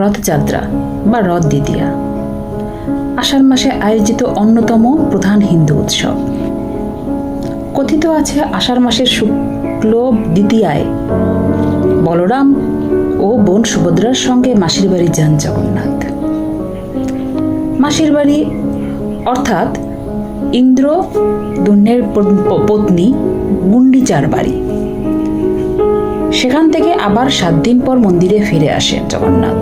রথযাত্রা বা রথ দ্বিতীয়া আষাঢ় মাসে আয়োজিত অন্যতম প্রধান হিন্দু উৎসব। কথিত আছে আষাঢ় মাসের শুক্ল দ্বিতীয়ায় বলরাম ও বোন সুভদ্রার সঙ্গে মাসির বাড়ি যান জগন্নাথ। মাসির বাড়ি অর্থাৎ ইন্দ্র দন্যের পত্নী গুন্ডিচার বাড়ি। সেখান থেকে আবার সাত দিন পর মন্দিরে ফিরে আসেন জগন্নাথ।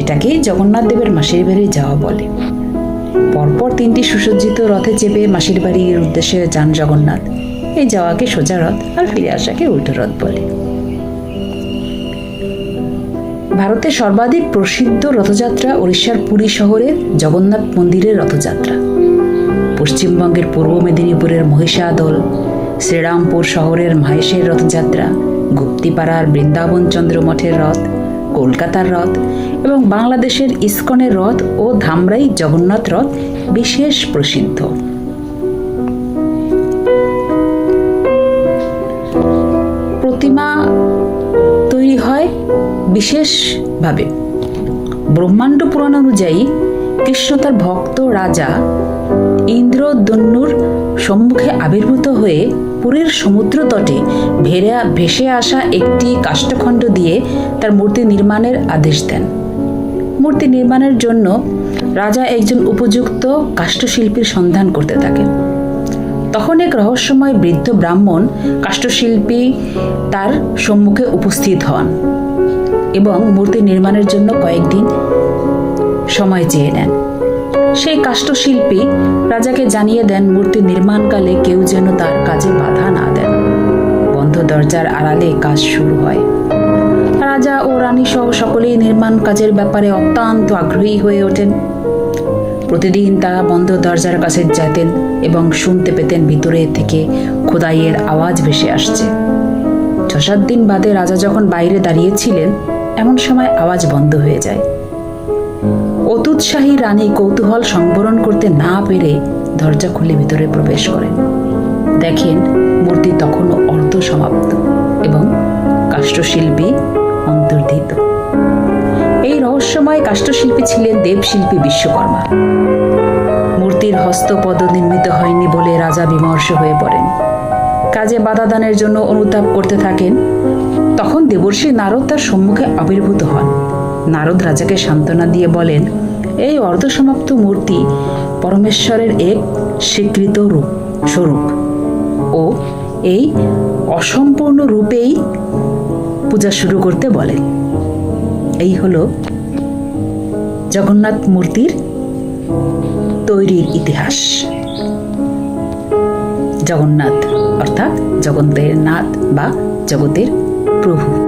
এটাকেই জগন্নাথ দেবের মাসির বাড়ি যাওয়া বলে। পরপর তিনটি সুসজ্জিত রথে চেপে মাসির বাড়ির উদ্দেশ্যে যান জগন্নাথ। এই যাওয়াকে সোজা রথ আর ফিরে আসাকে উল্টো রথ বলে। ভারতের সর্বাধিক প্রসিদ্ধ রথযাত্রা উড়িষ্যার পুরী শহরের জগন্নাথ মন্দিরের রথযাত্রা। পশ্চিমবঙ্গের পূর্ব মেদিনীপুরের মহিষাদল, শ্রীরামপুর শহরের মাহেশের রথযাত্রা, গুপ্তিপাড়ার বৃন্দাবন চন্দ্র মঠের রথ, কলকাতার রথ এবং বাংলাদেশের ইস্কনের রথ ও ধামরাই জগন্নাথ রথ বিশেষ প্রসিদ্ধ। প্রতিমা তৈরি হয় বিশেষভাবে। ব্রহ্মাণ্ড পুরাণ অনুযায়ী কৃষ্ণ তার ভক্ত রাজা ইন্দ্রদন্যুর সম্মুখে আবির্ভূত হয়ে পুরীর সমুদ্র তটে ভেড়া ভেসে আসা একটি কাষ্ঠখণ্ড দিয়ে তার মূর্তি নির্মাণের আদেশ দেন। মূর্তি নির্মাণের জন্য রাজা একজন উপযুক্ত কাষ্ঠশিল্পীর সন্ধান করতে থাকেন তখন এক রহস্যময় বৃদ্ধ ব্রাহ্মণ কাষ্ঠশিল্পী তার সম্মুখে উপস্থিত হন এবং মূর্তি নির্মাণের জন্য কয়েকদিন সময় চেয়ে নেন। সেই কাষ্ঠশিল্পী রাজাকে জানিয়ে দেন, মূর্তি নির্মাণকালে কেউ যেন তার কাজে বাধা না দেন। বন্ধ দরজার আড়ালে কাজ শুরু হয়। রাজা ও রানী সহ সকলেই নির্মাণ কাজের ব্যাপারে অত্যন্ত আগ্রহী হয়ে ওঠেন। প্রতিদিন তারা বন্ধ দরজার কাছে যেতেন এবং শুনতে পেতেন ভিতরে থেকে খোদাইয়ের আওয়াজ ভেসে আসছে। ছ সাত দিন বাদে রাজা যখন বাইরে দাঁড়িয়েছিলেন, এমন সময় আওয়াজ বন্ধ হয়ে যায়। অতুৎসাহী রানী কৌতূহল সংবরণ করতে না পেরে দরজা খুলে ভিতরে প্রবেশ করেন। দেখেন, মূর্তি তখনও রহস্যময় কাষ্ঠশিল্পী ছিলেন দেবশিল্পী বিশ্বকর্মা। মূর্তির হস্তপদ নির্মিত হয়নি বলে রাজা বিমর্ষ হয়ে পড়েন। কাজে বাধাদানের জন্য অনুতাপ করতে থাকেন। তখন দেবর্ষী নারদ তার সম্মুখে আবির্ভূত হন। নারদ রাজাকে সান্ত্বনা দিয়ে বলেন, এই অর্ধসমাপ্ত মূর্তি পরমেশ্বরের এক স্বীকৃত রূপ, স্বরূপ। ও এই অসম্পূর্ণ রূপেই পূজা শুরু করতে বলেন। এই হলো জগন্নাথ মূর্তির তৈরির ইতিহাস। জগন্নাথ অর্থাৎ জগন্তের নাথ বা জগতের প্রভু।